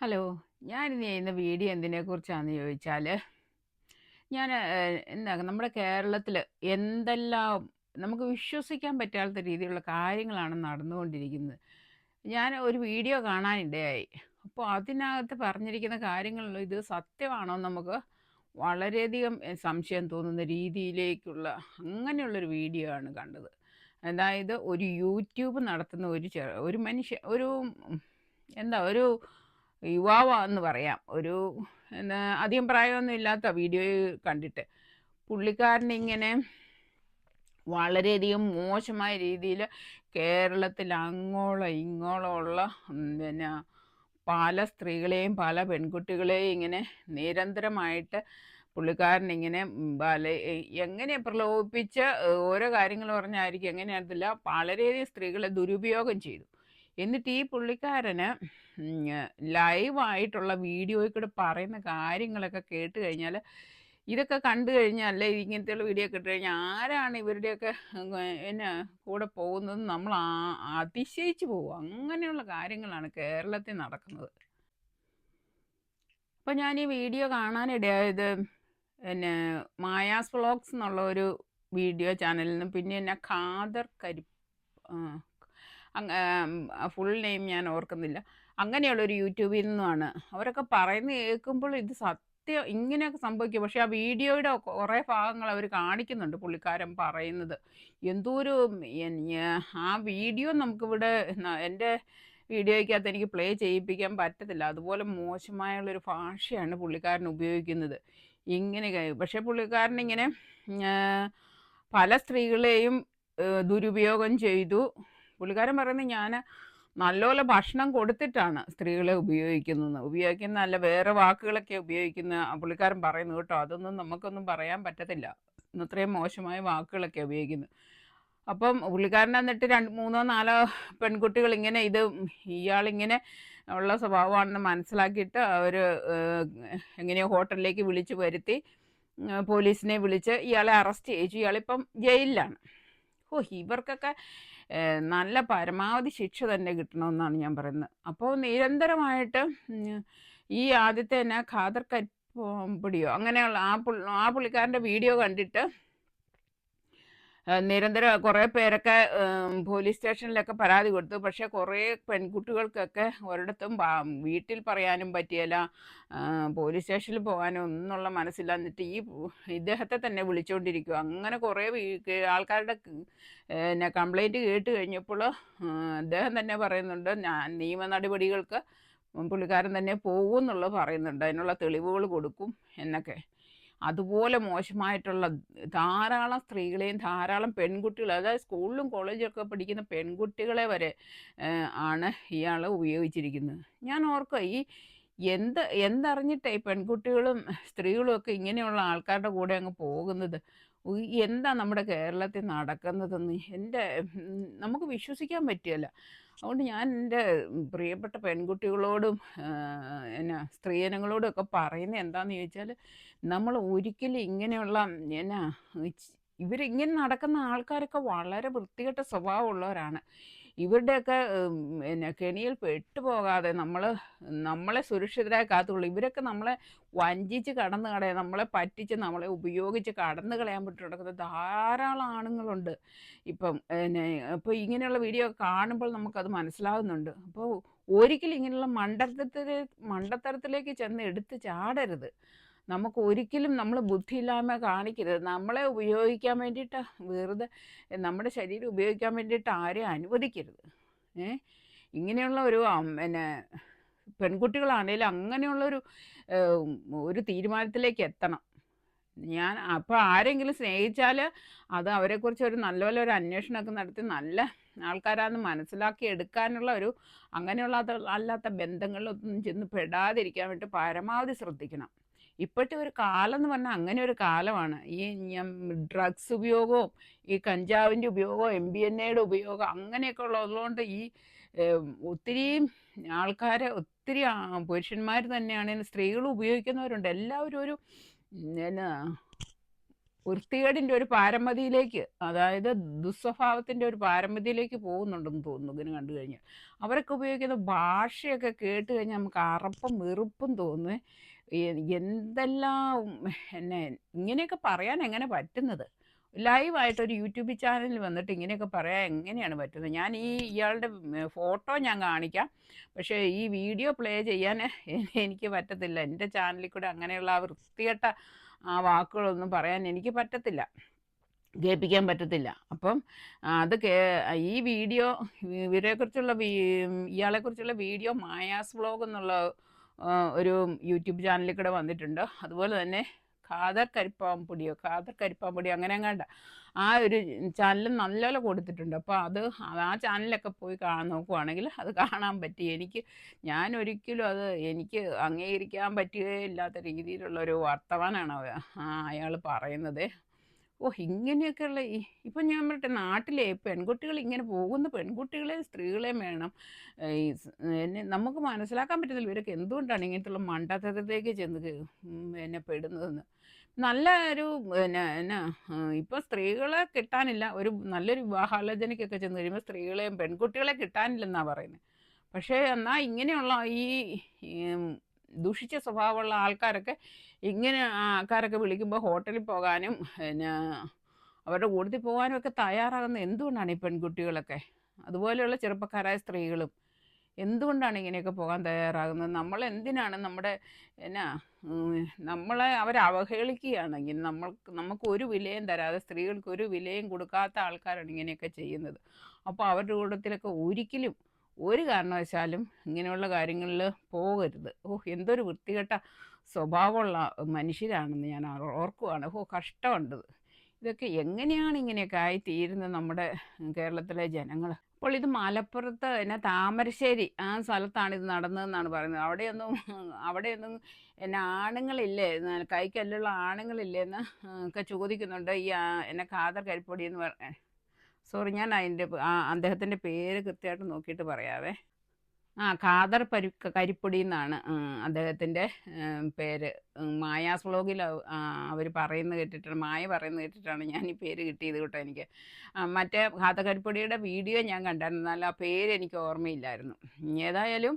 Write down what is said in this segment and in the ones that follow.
Hello ഞാനിന്ന് ചെയ്യുന്ന video എന്തിനെക്കുറിച്ചാണെന്ന് ചോദിച്ചാൽ ഞാൻ എന്താ നമ്മുടെ കേരളത്തിൽ എന്തെല്ലാം നമുക്ക് വിശ്വസിക്കാൻ പറ്റാത്ത രീതിയിലുള്ള കാര്യങ്ങളാണ് നടന്നുകൊണ്ടിരിക്കുന്നത്. ഞാൻ ഒരു വീഡിയോ കാണാനിടയായി. അപ്പോൾ അതിനകത്ത് പറഞ്ഞിരിക്കുന്ന കാര്യങ്ങളിൽ ഇത് സത്യമാണോ നമുക്ക് വളരെയധികം സംശയം തോന്നുന്ന രീതിയിലേക്കുള്ള അങ്ങനെയുള്ളൊരു വീഡിയോ ആണ് കണ്ടത്. അതായത് ഒരു യൂട്യൂബ് നടത്തുന്ന ഒരു ഒരു മനുഷ്യ ഒരു എന്താ ഒരു യുവാവാന്ന് പറയാം. ഒരു എന്നാ അധികം പ്രായമൊന്നും ഇല്ലാത്ത വീഡിയോ കണ്ടിട്ട്. പുള്ളിക്കാരനിങ്ങനെ വളരെയധികം മോശമായ രീതിയിൽ കേരളത്തിൽ അങ്ങോളം ഇങ്ങോളം ഉള്ള പിന്നെ പല സ്ത്രീകളെയും പല പെൺകുട്ടികളെയും ഇങ്ങനെ നിരന്തരമായിട്ട് പുള്ളിക്കാരനിങ്ങനെ പല എങ്ങനെ പ്രലോഭിപ്പിച്ച് ഓരോ കാര്യങ്ങൾ പറഞ്ഞായിരിക്കും എങ്ങനെയായിരുന്നില്ല വളരെയധികം സ്ത്രീകളെ ദുരുപയോഗം ചെയ്തു. എന്നിട്ട് ഈ പുള്ളിക്കാരന് ലൈവായിട്ടുള്ള വീഡിയോയിൽ കൂടെ പറയുന്ന കാര്യങ്ങളൊക്കെ കേട്ട് കഴിഞ്ഞാൽ ഇതൊക്കെ കണ്ടു കഴിഞ്ഞാൽ അല്ലെ ഇങ്ങനത്തെയുള്ള വീഡിയോ ഒക്കെ ഇട്ട് കഴിഞ്ഞാൽ ആരാണ് ഇവരുടെയൊക്കെ എന്നെ കൂടെ പോകുന്നത് നമ്മൾ അതിശയിച്ചു പോകും അങ്ങനെയുള്ള കാര്യങ്ങളാണ് കേരളത്തിൽ നടക്കുന്നത്. അപ്പോൾ ഞാൻ ഈ വീഡിയോ കാണാനിടയായത് പിന്നെ മായാസ് വ്ളോഗ്സ് എന്നുള്ള ഒരു വീഡിയോ ചാനലിൽ നിന്ന് പിന്നെ എന്നെ ഖാദർ കരി ഫുൾ നെയിം ഞാൻ ഓർക്കുന്നില്ല. അങ്ങനെയുള്ളൊരു യൂട്യൂബിൽ നിന്നുമാണ്. അവരൊക്കെ പറയുന്നത് കേൾക്കുമ്പോൾ ഇത് സത്യം ഇങ്ങനെയൊക്കെ സംഭവിക്കും. പക്ഷേ ആ വീഡിയോയുടെ കുറേ ഭാഗങ്ങൾ അവർ കാണിക്കുന്നുണ്ട് പുള്ളിക്കാരൻ പറയുന്നത്. എന്തോരു ആ വീഡിയോ നമുക്കിവിടെ എന്റെ വീഡിയോയ്ക്കകത്ത് എനിക്ക് പ്ലേ ചെയ്യിപ്പിക്കാൻ പറ്റത്തില്ല. അതുപോലെ മോശമായുള്ളൊരു ഭാഷയാണ് പുള്ളിക്കാരൻ ഉപയോഗിക്കുന്നത്. ഇങ്ങനെ പക്ഷേ പുള്ളിക്കാരൻ ഇങ്ങനെ പല സ്ത്രീകളെയും ദുരുപയോഗം ചെയ്തു. പുള്ളിക്കാരൻ പറയുന്നത് ഞാൻ നല്ലപോലെ ഭക്ഷണം കൊടുത്തിട്ടാണ് സ്ത്രീകളെ ഉപയോഗിക്കുന്നത്. ഉപയോഗിക്കുന്ന അല്ല വേറെ വാക്കുകളൊക്കെ ഉപയോഗിക്കുന്ന പുള്ളിക്കാരൻ പറയുന്നു കേട്ടോ. അതൊന്നും നമുക്കൊന്നും പറയാൻ പറ്റത്തില്ല. ഇത്രയും മോശമായ വാക്കുകളൊക്കെ ഉപയോഗിക്കുന്നു. അപ്പം പുള്ളിക്കാരൻ എന്നിട്ട് രണ്ട് മൂന്നോ നാലോ പെൺകുട്ടികൾ ഇങ്ങനെ ഇത് ഇയാളിങ്ങനെ ഉള്ള സ്വഭാവമാണെന്ന് മനസ്സിലാക്കിയിട്ട് അവർ എങ്ങനെയോ ഹോട്ടലിലേക്ക് വിളിച്ചു വരുത്തി പോലീസിനെ വിളിച്ച് ഇയാളെ അറസ്റ്റ് ചെയ്യിച്ചു. ഇയാളിപ്പം ജയിലിലാണ്. ഓ ഇവർക്കൊക്കെ നല്ല പരമാവധി ശിക്ഷ തന്നെ കിട്ടണമെന്നാണ് ഞാൻ പറയുന്നത്. അപ്പോൾ നിരന്തരമായിട്ട് ഈ ആദ്യത്തെ തന്നെ ഖാദർ കരിപ്പൊടിയോ അങ്ങനെയുള്ള ആ പുള്ളി ആ പുള്ളിക്കാരന്റെ വീഡിയോ കണ്ടിട്ട് നിരന്തരം കുറേ പേരൊക്കെ പോലീസ് സ്റ്റേഷനിലൊക്കെ പരാതി കൊടുത്തു. പക്ഷേ കുറേ പെൺകുട്ടികൾക്കൊക്കെ ഒരിടത്തും വീട്ടിൽ പറയാനും പറ്റിയല്ല. പോലീസ് സ്റ്റേഷനിൽ പോകാനും ഒന്നുള്ള മനസ്സില്ല. എന്നിട്ട് ഈ ഇദ്ദേഹത്തെ തന്നെ വിളിച്ചുകൊണ്ടിരിക്കുക അങ്ങനെ കുറേ ആൾക്കാരുടെ പിന്നെ കംപ്ലൈന്റ് കേട്ട് കഴിഞ്ഞപ്പോൾ അദ്ദേഹം തന്നെ പറയുന്നുണ്ട് ഞാൻ നിയമ നടപടികൾക്ക് പുള്ളിക്കാരൻ തന്നെ പോകും എന്നുള്ളത് പറയുന്നുണ്ട്. അതിനുള്ള തെളിവുകൾ കൊടുക്കും എന്നൊക്കെ. അതുപോലെ മോശമായിട്ടുള്ള ധാരാളം സ്ത്രീകളെയും ധാരാളം പെൺകുട്ടികളെ അതായത് സ്കൂളിലും കോളേജിലൊക്കെ പഠിക്കുന്ന പെൺകുട്ടികളെ വരെ ആണ് ഇയാൾ ഉപയോഗിച്ചിരിക്കുന്നത്. ഞാൻ ഓർക്കുക ഈ എന്ത് എന്തറിഞ്ഞിട്ടേ പെൺകുട്ടികളും സ്ത്രീകളും ഒക്കെ ഇങ്ങനെയുള്ള ആൾക്കാരുടെ കൂടെ അങ്ങ് പോകുന്നത്? എന്താ നമ്മുടെ കേരളത്തിൽ നടക്കുന്നതെന്ന്? എന്റെ നമുക്ക് വിശ്വസിക്കാൻ പറ്റിയല്ല. അതുകൊണ്ട് ഞാൻ എന്റെ പ്രിയപ്പെട്ട പെൺകുട്ടികളോടും എന്നാ സ്ത്രീജനങ്ങളോടും ഒക്കെ പറയുന്നത് എന്താണെന്ന് ചോദിച്ചാൽ നമ്മൾ ഒരിക്കലും ഇങ്ങനെയുള്ള എന്നാ ഇവരിങ്ങനെ നടക്കുന്ന ആൾക്കാരൊക്കെ വളരെ വൃത്തികെട്ട സ്വഭാവമുള്ളവരാണ്. ഇവരുടെയൊക്കെ പിന്നെ കെണിയിൽ പെട്ടുപോകാതെ നമ്മൾ നമ്മളെ സുരക്ഷിതരായി കാത്തുള്ളൂ ഇവരൊക്കെ നമ്മളെ വഞ്ചിച്ച് കടന്നു കളയാൻ നമ്മളെ പറ്റിച്ച് നമ്മളെ ഉപയോഗിച്ച് കടന്നു കളയാൻ പറ്റി നടക്കുന്ന ധാരാളം ആണുങ്ങളുണ്ട്. ഇപ്പം പിന്നെ അപ്പോൾ ഇങ്ങനെയുള്ള വീഡിയോ കാണുമ്പോൾ നമുക്കത് മനസ്സിലാവുന്നുണ്ട്. അപ്പോൾ ഒരിക്കലും ഇങ്ങനെയുള്ള മണ്ടത്തരത്തിൽ മണ്ടത്തരത്തിലേക്ക് ചെന്ന് എടുത്ത് ചാടരുത്. നമുക്ക് ഒരിക്കലും നമ്മൾ ബുദ്ധിയില്ലായ്മ കാണിക്കരുത്. നമ്മളെ ഉപയോഗിക്കാൻ വേണ്ടിയിട്ട് വെറുതെ നമ്മുടെ ശരീരം ഉപയോഗിക്കാൻ വേണ്ടിയിട്ട് ആരെയും അനുവദിക്കരുത്. ഏ? ഇങ്ങനെയുള്ള ഒരു പിന്നെ പെൺകുട്ടികളാണേലും അങ്ങനെയുള്ളൊരു ഒരു തീരുമാനത്തിലേക്ക് എത്തണം. ഞാൻ അപ്പോൾ ആരെങ്കിലും സ്നേഹിച്ചാൽ അത് അവരെക്കുറിച്ച് ഒരു നല്ലപോലെ ഒരു അന്വേഷണമൊക്കെ നടത്തി നല്ല ആൾക്കാരാന്ന് മനസ്സിലാക്കി എടുക്കാനുള്ള ഒരു അങ്ങനെയുള്ള അല്ലാത്ത ബന്ധങ്ങളിലൊന്നും ചെന്ന് പെടാതിരിക്കാൻ വേണ്ടി പരമാവധി ശ്രദ്ധിക്കണം. ഇപ്പോഴത്തെ ഒരു കാലം എന്ന് പറഞ്ഞാൽ അങ്ങനെ ഒരു കാലമാണ്. ഈ ഡ്രഗ്സ് ഉപയോഗവും ഈ കഞ്ചാവിന്റെ ഉപയോഗവും എം ബി എൻ എയുടെ ഉപയോഗം അങ്ങനെയൊക്കെ ഉള്ളതുകൊണ്ട് ഈ ഒത്തിരി ആൾക്കാരെ ഒത്തിരി പുരുഷന്മാർ തന്നെയാണെങ്കിലും സ്ത്രീകൾ ഉപയോഗിക്കുന്നവരുണ്ട്. എല്ലാവരും ഒരു എന്നാ വൃത്തികേടിന്റെ ഒരു പാരമ്പതിയിലേക്ക് അതായത് ദുസ്വഭാവത്തിന്റെ ഒരു പാരമ്പതിയിലേക്ക് പോകുന്നുണ്ടെന്ന് തോന്നുന്നു ഇതിന് കണ്ടു കഴിഞ്ഞാൽ. അവരൊക്കെ ഉപയോഗിക്കുന്ന ഭാഷയൊക്കെ കേട്ട് കഴിഞ്ഞാൽ നമുക്ക് അറപ്പും വെറുപ്പും തോന്നുന്നു. എന്തെല്ലാം എന്നെ ഇങ്ങനെയൊക്കെ പറയാൻ എങ്ങനെ പറ്റുന്നത്? ലൈവായിട്ട് ഒരു യൂട്യൂബ് ചാനലിൽ വന്നിട്ട് ഇങ്ങനെയൊക്കെ പറയാൻ എങ്ങനെയാണ് പറ്റുന്നത്? ഞാൻ ഈ ഇയാളുടെ ഫോട്ടോ ഞാൻ കാണിക്കാം. പക്ഷേ ഈ വീഡിയോ പ്ലേ ചെയ്യാൻ എനിക്ക് പറ്റത്തില്ല. എന്റെ ചാനലിൽ കൂടെ അങ്ങനെയുള്ള ആ വൃത്തികെട്ട ആ വാക്കുകളൊന്നും പറയാൻ എനിക്ക് പറ്റത്തില്ല. കേൾപ്പിക്കാൻ പറ്റത്തില്ല. അപ്പം അത് ഈ വീഡിയോ ഇവരെക്കുറിച്ചുള്ള ഇയാളെക്കുറിച്ചുള്ള വീഡിയോ മായാസ് വ്ളോഗ് എന്നുള്ള ഒരു യൂട്യൂബ് ചാനലിൽ കൂടെ വന്നിട്ടുണ്ട്. അതുപോലെ തന്നെ ഖാദർ കരിപ്പാമ്പൊടിയോ ഖാദർ കരിപ്പാമ്പൊടിയോ അങ്ങനെ അങ്ങാണ്ട ആ ഒരു ചാനലും നല്ലപോലെ കൊടുത്തിട്ടുണ്ട്. അപ്പോൾ അത് ആ ചാനലൊക്കെ പോയി കാണാൻ നോക്കുവാണെങ്കിൽ അത് കാണാൻ പറ്റി. എനിക്ക് ഞാൻ ഒരിക്കലും അത് എനിക്ക് അംഗീകരിക്കാൻ പറ്റുകയില്ലാത്ത രീതിയിലുള്ള ഒരു വർത്തമാനമാണ് അയാൾ പറയുന്നത്. ഓ ഇങ്ങനെയൊക്കെയുള്ള ഈ ഇപ്പം ഞാൻ പറയട്ടെ നാട്ടിലെ പെൺകുട്ടികൾ ഇങ്ങനെ പോകുന്ന പെൺകുട്ടികളെ സ്ത്രീകളെയും വേണം. ഈ എന്നെ നമുക്ക് മനസ്സിലാക്കാൻ പറ്റുന്നില്ല ഇവരൊക്കെ എന്തുകൊണ്ടാണ് ഇങ്ങനത്തുള്ള മണ്ടത്തരത്തേക്ക് ചെന്ന് എന്നെ പെടുന്നതെന്ന്. നല്ല ഒരു പിന്നെ എന്നാ ഇപ്പം സ്ത്രീകളെ കിട്ടാനില്ല. ഒരു നല്ലൊരു വിവാഹാലോചനയ്ക്കൊക്കെ ചെന്ന് കഴിയുമ്പോൾ സ്ത്രീകളെയും പെൺകുട്ടികളെ കിട്ടാനില്ലെന്നാണ് പറയുന്നത് പക്ഷേ എന്നാൽ ഇങ്ങനെയുള്ള ഈ ദുഷിച്ച സ്വഭാവമുള്ള ആൾക്കാരൊക്കെ ഇങ്ങനെ ആൾക്കാരൊക്കെ വിളിക്കുമ്പോൾ ഹോട്ടലിൽ പോകാനും പിന്നെ അവരുടെ കൂട്ടത്തിൽ പോകാനും ഒക്കെ തയ്യാറാകുന്ന എന്തുകൊണ്ടാണ് ഈ പെൺകുട്ടികളൊക്കെ? അതുപോലെയുള്ള ചെറുപ്പക്കാരായ സ്ത്രീകളും എന്തുകൊണ്ടാണ് ഇങ്ങനെയൊക്കെ പോകാൻ തയ്യാറാകുന്നത്? നമ്മൾ എന്തിനാണ് നമ്മുടെ എന്നാ നമ്മളെ അവർ അവഹേളിക്കുകയാണെങ്കിൽ നമ്മൾക്ക് നമുക്ക് ഒരു വിലയും തരാതെ സ്ത്രീകൾക്ക് ഒരു വിലയും കൊടുക്കാത്ത ആൾക്കാരാണ് ഇങ്ങനെയൊക്കെ ചെയ്യുന്നത്. അപ്പോൾ അവരുടെ കൂട്ടത്തിലൊക്കെ ഒരിക്കലും ഒരു കാരണവശാലും ഇങ്ങനെയുള്ള കാര്യങ്ങളിൽ പോകരുത്. ഓ എന്തൊരു വൃത്തികെട്ട സ്വഭാവമുള്ള മനുഷ്യരാണെന്ന് ഞാൻ ഓർക്കുവാണ്. ഓ കഷ്ടമുണ്ട് ഇതൊക്കെ എങ്ങനെയാണ് ഇങ്ങനെയൊക്കെ ആയിത്തീരുന്നത് നമ്മുടെ കേരളത്തിലെ ജനങ്ങൾ അപ്പോൾ ഇത് മലപ്പുറത്ത് എന്നെ താമരശ്ശേരി ആ സ്ഥലത്താണ് ഇത് നടന്നതെന്നാണ് പറയുന്നത്. അവിടെയൊന്നും അവിടെയൊന്നും എന്നെ ആണുങ്ങളില്ലേ കൈക്കല്ലുള്ള ആണുങ്ങളില്ലേ എന്ന് ഒക്കെ ചോദിക്കുന്നുണ്ട് ഈ എന്നെ ഖാദർ കരിപ്പൊടി എന്ന് പറഞ്ഞ സോറി ഞാൻ അതിന്റെ അദ്ദേഹത്തിന്റെ പേര് കൃത്യമായിട്ട് നോക്കിയിട്ട് പറയാവേ. ആ ഖാദർ പരി കരിപ്പൊടി എന്നാണ് അദ്ദേഹത്തിന്റെ പേര്. മായാസ് വ്ളോഗിൽ അവർ പറയുന്നത് കേട്ടിട്ടാണ് മായ പറയുന്നത് കേട്ടിട്ടാണ് ഞാൻ ഈ പേര് കിട്ടിയത് കേട്ടോ എനിക്ക്. മറ്റേ ഖാദർ കരിപ്പൊടിയുടെ വീഡിയോ ഞാൻ കണ്ടായിരുന്നു. എന്നാൽ ആ പേര് എനിക്ക് ഓർമ്മയില്ലായിരുന്നു. ഏതായാലും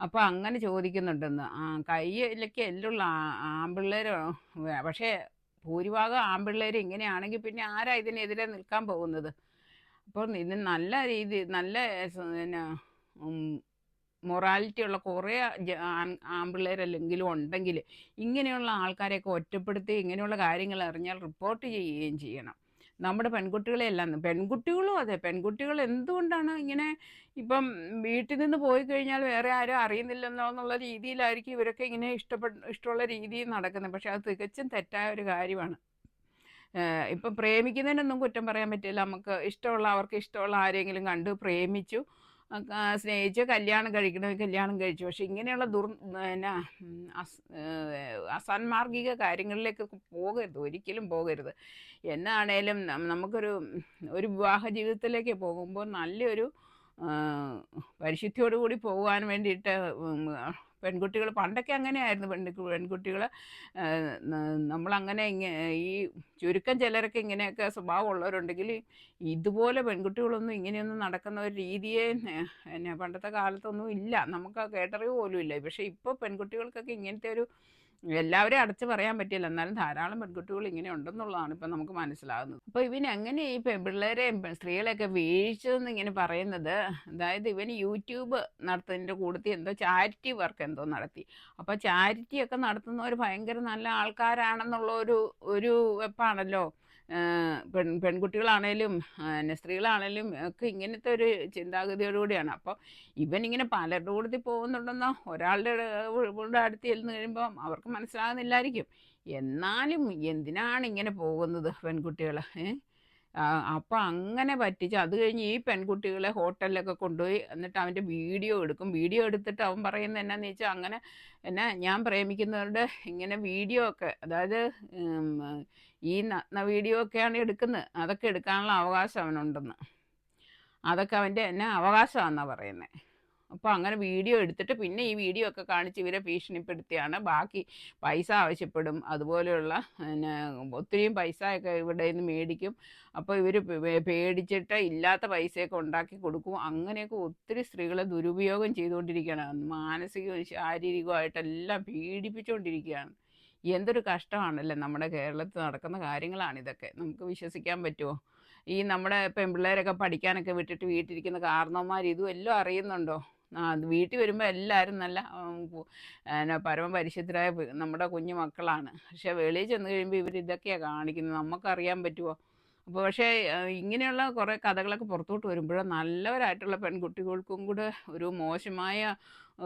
അപ്പോൾ അങ്ങനെ ചോദിക്കുന്നുണ്ടെന്ന്. കയ്യിലൊക്കെ എല്ലുള്ള ആമ്പിള്ളേർ പക്ഷേ ഭൂരിഭാഗം ആമ്പിള്ളേർ ഇങ്ങനെയാണെങ്കിൽ പിന്നെ ആരാ ഇതിനെതിരെ നിൽക്കാൻ പോകുന്നത്? അപ്പോൾ ഇത് നല്ല രീതി നല്ല പിന്നെ മൊറാലിറ്റി ഉള്ള കുറേ ആൺപിള്ളേരല്ലെങ്കിലും ഉണ്ടെങ്കിൽ ഇങ്ങനെയുള്ള ആൾക്കാരെയൊക്കെ ഒറ്റപ്പെടുത്തി ഇങ്ങനെയുള്ള കാര്യങ്ങൾ അറിഞ്ഞാൽ റിപ്പോർട്ട് ചെയ്യുകയും ചെയ്യണം. നമ്മുടെ പെൺകുട്ടികളെ പെൺകുട്ടികളെല്ലാം പെൺകുട്ടികളും അതെ പെൺകുട്ടികൾ എന്തുകൊണ്ടാണ് ഇങ്ങനെ ഇപ്പം വീട്ടിൽ നിന്ന് പോയി കഴിഞ്ഞാൽ വേറെ ആരും അറിയുന്നില്ലെന്നോ എന്നുള്ള രീതിയിലായിരിക്കും ഇവരൊക്കെ ഇങ്ങനെ ഇഷ്ടപ്പെട്ട ഇഷ്ടമുള്ള രീതിയിൽ നടക്കുന്നത്. പക്ഷെ അത് തികച്ചും തെറ്റായ ഒരു കാര്യമാണ്. ഇപ്പം പ്രേമിക്കുന്നതിനൊന്നും കുറ്റം പറയാൻ പറ്റില്ല. നമുക്ക് ഇഷ്ടമുള്ള അവർക്ക് ഇഷ്ടമുള്ള ആരെങ്കിലും കണ്ട് പ്രേമിച്ചു. സ്നേഹിച്ച്. കല്യാണം കഴിക്കണം കല്യാണം കഴിച്ചു. പക്ഷെ ഇങ്ങനെയുള്ള ദുർ എന്നാ അസാൻമാർഗിക കാര്യങ്ങളിലേക്ക് പോകരുത്. ഒരിക്കലും പോകരുത്. എന്നാണേലും നമുക്കൊരു ഒരു വിവാഹ ജീവിതത്തിലേക്ക് പോകുമ്പോൾ നല്ലൊരു പരിശുദ്ധിയോടുകൂടി പോകാൻ വേണ്ടിയിട്ട് പെൺകുട്ടികൾ പണ്ടൊക്കെ അങ്ങനെയായിരുന്നു പെൺ പെൺകുട്ടികൾ നമ്മളങ്ങനെ ഈ ചുരുക്കം ചിലരൊക്കെ ഇങ്ങനെയൊക്കെ സ്വഭാവമുള്ളവരുണ്ടെങ്കിൽ ഇതുപോലെ പെൺകുട്ടികളൊന്നും ഇങ്ങനെയൊന്നും നടക്കുന്ന ഒരു രീതിയെ പിന്നെ പണ്ടത്തെ കാലത്തൊന്നും ഇല്ല. നമുക്ക് കേട്ടറിവ് പോലും ഇല്ല. പക്ഷേ ഇപ്പോൾ പെൺകുട്ടികൾക്കൊക്കെ ഇങ്ങനത്തെ ഒരു എല്ലാവരെയും അടച്ചു പറയാൻ പറ്റില്ല. എന്നാലും ധാരാളം പെൺകുട്ടികൾ ഇങ്ങനെ ഉണ്ടെന്നുള്ളതാണ് ഇപ്പം നമുക്ക് മനസ്സിലാകുന്നത്. അപ്പോൾ ഇവൻ എങ്ങനെ ഈ പെൺപിള്ളേരെയും സ്ത്രീകളെയൊക്കെ വീഴ്ചതെന്ന് ഇങ്ങനെ പറയുന്നത്? അതായത് ഇവൻ യൂട്യൂബ് നടത്തുന്നതിന്റെ കൂട്ടത്തിൽ എന്തോ ചാരിറ്റി വർക്ക് എന്തോ നടത്തി. അപ്പോൾ ചാരിറ്റിയൊക്കെ നടത്തുന്നവർ ഭയങ്കര നല്ല ആൾക്കാരാണെന്നുള്ള ഒരു ഒരു വെപ്പാണല്ലോ. പെൺ പെൺകുട്ടികളാണേലും പിന്നെ സ്ത്രീകളാണേലും ഒക്കെ ഇങ്ങനത്തെ ഒരു ചിന്താഗതിയോടുകൂടിയാണ്. അപ്പോൾ ഇവൻ ഇങ്ങനെ പലരുടെ കൂടത്തിൽ പോകുന്നുണ്ടെന്നോ ഒരാളുടെ കൂടെ അടുത്ത് ചെല്ലുന്ന കഴിയുമ്പോൾ അവർക്ക് മനസ്സിലാകുന്നില്ലായിരിക്കും. എന്നാലും എന്തിനാണ് ഇങ്ങനെ പോകുന്നത് പെൺകുട്ടികൾ അപ്പോൾ അങ്ങനെ പറ്റിച്ച് അത് കഴിഞ്ഞ് ഈ പെൺകുട്ടികളെ ഹോട്ടലിലൊക്കെ കൊണ്ടുപോയി എന്നിട്ട് അവന്റെ വീഡിയോ എടുക്കും. വീഡിയോ എടുത്തിട്ട് അവൻ പറയുന്നത് എന്നാന്ന് വെച്ചാൽ അങ്ങനെ എന്നാ ഞാൻ പ്രേമിക്കുന്നവരുടെ ഇങ്ങനെ വീഡിയോ ഒക്കെ അതായത് ഈ നഗ്ന വീഡിയോ ഒക്കെയാണ് എടുക്കുന്നത്. അതൊക്കെ എടുക്കാനുള്ള അവകാശം അവനുണ്ടെന്ന്. അതൊക്കെ അവന്റെ എന്നെ അവകാശമാണെന്നാണ് പറയുന്നത് അപ്പോൾ അങ്ങനെ വീഡിയോ എടുത്തിട്ട് പിന്നെ ഈ വീഡിയോ ഒക്കെ കാണിച്ച് ഇവരെ ഭീഷണിപ്പെടുത്തിയാണ്. ബാക്കി പൈസ ആവശ്യപ്പെടും. അതുപോലെയുള്ള പിന്നെ ഒത്തിരിയും പൈസയൊക്കെ ഇവിടെ നിന്ന് മേടിക്കും. അപ്പോൾ ഇവർ പേടിച്ചിട്ട് ഇല്ലാത്ത പൈസയൊക്കെ ഉണ്ടാക്കി കൊടുക്കും. അങ്ങനെയൊക്കെ ഒത്തിരി സ്ത്രീകളെ ദുരുപയോഗം ചെയ്തുകൊണ്ടിരിക്കുകയാണ്. മാനസികവും ശാരീരികവുമായിട്ടെല്ലാം പീഡിപ്പിച്ചുകൊണ്ടിരിക്കുകയാണ്. എന്തൊരു കഷ്ടമാണല്ലേ നമ്മുടെ കേരളത്തിൽ നടക്കുന്ന കാര്യങ്ങളാണ് ഇതൊക്കെ. നമുക്ക് വിശ്വസിക്കാൻ പറ്റുമോ? ഈ നമ്മുടെ പെൺപിള്ളേരൊക്കെ പഠിക്കാനൊക്കെ വിട്ടിട്ട് വീട്ടിലിരിക്കുന്ന കാരണവന്മാർ ഇതും എല്ലാം അറിയുന്നുണ്ടോ? വീട്ടിൽ വരുമ്പോൾ എല്ലാവരും നല്ല എന്നാ പരമപരിശുദ്ധരായ നമ്മുടെ കുഞ്ഞു മക്കളാണ്. പക്ഷേ വെളിയിൽ ചെന്ന് കഴിയുമ്പോൾ ഇവർ ഇതൊക്കെയാണ് കാണിക്കുന്നത്. നമുക്കറിയാൻ പറ്റുമോ അപ്പോൾ പക്ഷേ ഇങ്ങനെയുള്ള കുറേ കഥകളൊക്കെ പുറത്തോട്ട് വരുമ്പോൾ നല്ലവരായിട്ടുള്ള പെൺകുട്ടികൾക്കും കൂടെ ഒരു മോശമായ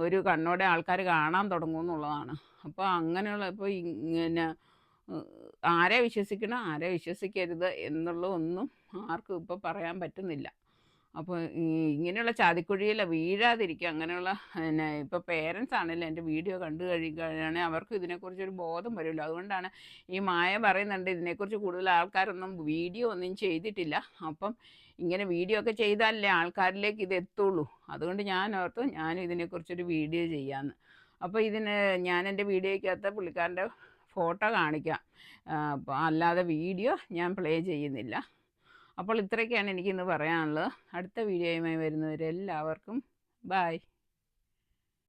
ഒരു കണ്ണോടെ ആൾക്കാർ കാണാൻ തുടങ്ങും എന്നുള്ളതാണ് അപ്പോൾ അങ്ങനെയുള്ള ഇപ്പോൾ ഇങ്ങനെ ആരെ വിശ്വസിക്കണം ആരെ വിശ്വസിക്കരുത് എന്നുള്ളതൊന്നും ആർക്കും ഇപ്പോൾ പറയാൻ പറ്റുന്നില്ല. അപ്പോൾ ഇങ്ങനെയുള്ള ചതിക്കുഴിയിൽ വീഴാതിരിക്കുക അങ്ങനെയുള്ള പിന്നെ ഇപ്പോൾ പേരൻസ് ആണെങ്കിലും എന്റെ വീഡിയോ കണ്ടു കഴിയുകയാണെങ്കിൽ അവർക്കും ഇതിനെക്കുറിച്ചൊരു ബോധം വരുമല്ലോ അതുകൊണ്ടാണ് ഈ മായ പറയുന്നുണ്ട് ഇതിനെക്കുറിച്ച് കൂടുതൽ ആൾക്കാരൊന്നും വീഡിയോ ഒന്നും ചെയ്തിട്ടില്ല. അപ്പം ഇങ്ങനെ വീഡിയോ ഒക്കെ ചെയ്താലല്ലേ ആൾക്കാരിലേക്ക് ഇത് എത്തുള്ളൂ. അതുകൊണ്ട് ഞാൻ ഓർത്തു ഞാൻ ഇതിനെക്കുറിച്ചൊരു വീഡിയോ ചെയ്യാമെന്ന് അപ്പോൾ ഇതിന് ഞാൻ എന്റെ വീഡിയോയ്ക്കകത്ത് പുള്ളിക്കാരന്റെ ഫോട്ടോ കാണിക്കാം. അല്ലാതെ വീഡിയോ ഞാൻ പ്ലേ ചെയ്യുന്നില്ല. അപ്പോൾ ഇത്രയൊക്കെയാണ് എനിക്കിന്ന് പറയാനുള്ളത്. അടുത്ത വീഡിയോയുമായി വരുന്നവരെല്ലാവർക്കും ബായ്